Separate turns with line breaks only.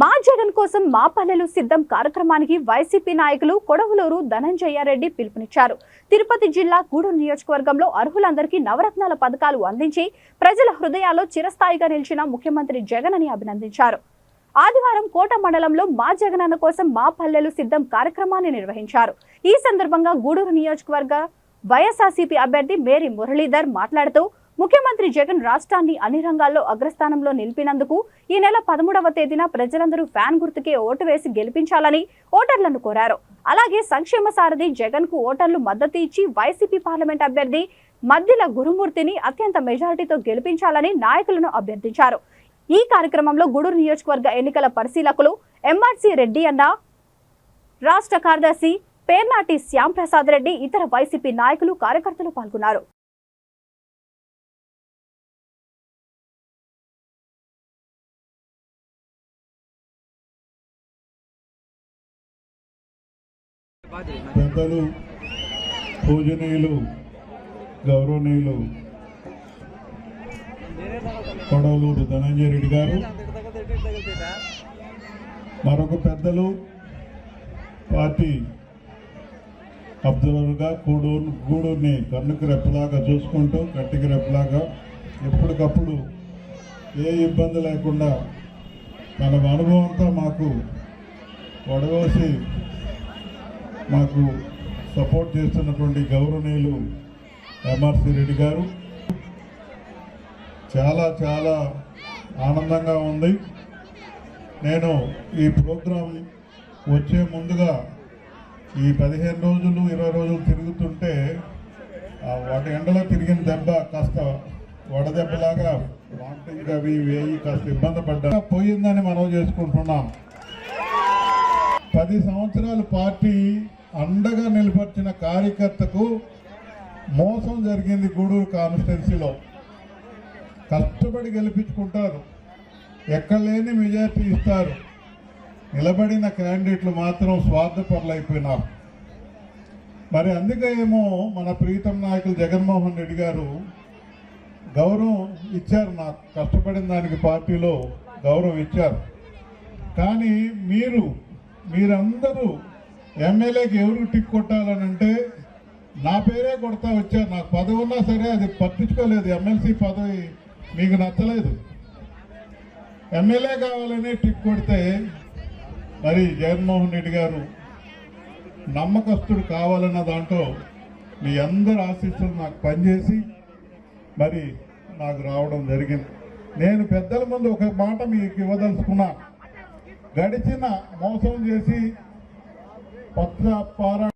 మా జగన్ కోసం మా పల్లెలు సిద్ధం కార్యక్రమానికి వైసీపీ నాయకులు కొడవలూరు ధనంజయారెడ్డి పిలుపునిచ్చారు. తిరుపతి జిల్లా గూడూరు నియోజకవర్గంలో అర్హులందరికీ నవరత్నాల పథకాలు అందించి ప్రజల హృదయాల్లో చిరస్థాయిగా నిలిచిన ముఖ్యమంత్రి జగన్ అని అభినందించారు. ఆదివారం కోట మండలంలో మా జగనన్న కోసం మా పల్లెలు సిద్ధం కార్యక్రమాన్ని నిర్వహించారు. ఈ సందర్భంగా గూడూరు నియోజకవర్గ వైఎస్ఆర్సీపీ అభ్యర్థి మేరీ మురళీధర్ మాట్లాడుతూ ముఖ్యమంత్రి జగన్ రాష్ట్రాన్ని అన్ని రంగాల్లో అగ్రస్థానంలో నిలిపినందుకు ఈ నెల పదమూడవ తేదీన ప్రజలందరూ ఫ్యాన్ గుర్తుకే ఓటు వేసి గెలిపించాలని ఓటర్లను కోరారు. అలాగే సంక్షేమ సారథి జగన్కు ఓటర్లు మద్దతు ఇచ్చి వైసీపీ పార్లమెంట్ అభ్యర్థి మద్దిల గురుమూర్తిని అత్యంత మెజారిటీతో గెలిపించాలని నాయకులను అభ్యర్థించారు. ఈ కార్యక్రమంలో గూడూరు నియోజకవర్గ ఎన్నికల పరిశీలకులు ఎంఆర్సీ రెడ్డి అన్న రాష్ట్ర కార్యదర్శి పేర్నాటి శ్యాంప్రసాద్ రెడ్డి ఇతర వైసీపీ నాయకులు కార్యకర్తలు పాల్గొన్నారు.
పెద్దలు పూజనీయులు గౌరవనీయులు కొడవలూరు ధనంజయ రెడ్డి గారు మరొక పెద్దలు పార్టీ అబ్జర్వర్గా కూడూరు గూడూరుని కన్నుకి రెప్పలాగా చూసుకుంటూ కట్టికి రెప్పలాగా ఎప్పటికప్పుడు ఏ ఇబ్బంది లేకుండా తన అనుభవంతో మాకు వడవేసి మాకు సపోర్ట్ చేస్తున్నటువంటి గౌరవనీయులు ఎంఆర్సి రెడ్డి గారు. చాలా చాలా ఆనందంగా ఉంది. నేను ఈ ప్రోగ్రాం వచ్చే ముందుగా ఈ పదిహేను రోజులు ఇరవై రోజులు తిరుగుతుంటే ఆ వాటి ఎండలో తిరిగిన దెబ్బ కాస్త వడదెబ్బలాగా వాంటింగ్ అవి వేయి కాస్త ఇబ్బంది పడ్డా. పోయిందని మనం చేసుకుంటున్నాం. పది సంవత్సరాలు పార్టీ అండగా నిలబర్చిన కార్యకర్తకు మోసం జరిగింది గూడూరు కాన్స్టిట్యున్సీలో. కష్టపడి గెలిపించుకుంటారు. ఎక్కడ లేని మెజార్టీ ఇస్తారు. నిలబడిన క్యాండిడేట్లు మాత్రం స్వార్థపరులైపోయినారు. మరి అందుకే ఏమో మన ప్రీతం నాయకులు జగన్మోహన్ రెడ్డి గారు గౌరవం ఇచ్చారు నాకు. కష్టపడిన దానికి పార్టీలో గౌరవం ఇచ్చారు. కానీ మీరు మీరందరూ ఎమ్మెల్యేకి ఎవరు టిక్ కొట్టాలనంటే నా పేరే కొడతా వచ్చారు. నాకు పదవి ఉన్నా సరే అది పట్టించుకోలేదు. ఎమ్మెల్సీ పదవి మీకు నచ్చలేదు. ఎమ్మెల్యే కావాలని టిక్ కొడితే మరి జగన్మోహన్ రెడ్డి గారు నమ్మకస్తుడు కావాలన్న దాంట్లో మీ అందరు ఆశీస్సులు నాకు పనిచేసి మరి నాకు రావడం జరిగింది. నేను పెద్దల ముందు ఒక మాట మీకు ఇవ్వదలుచుకున్నా. గడిచిన మోసం చేసి పచ్చ పారా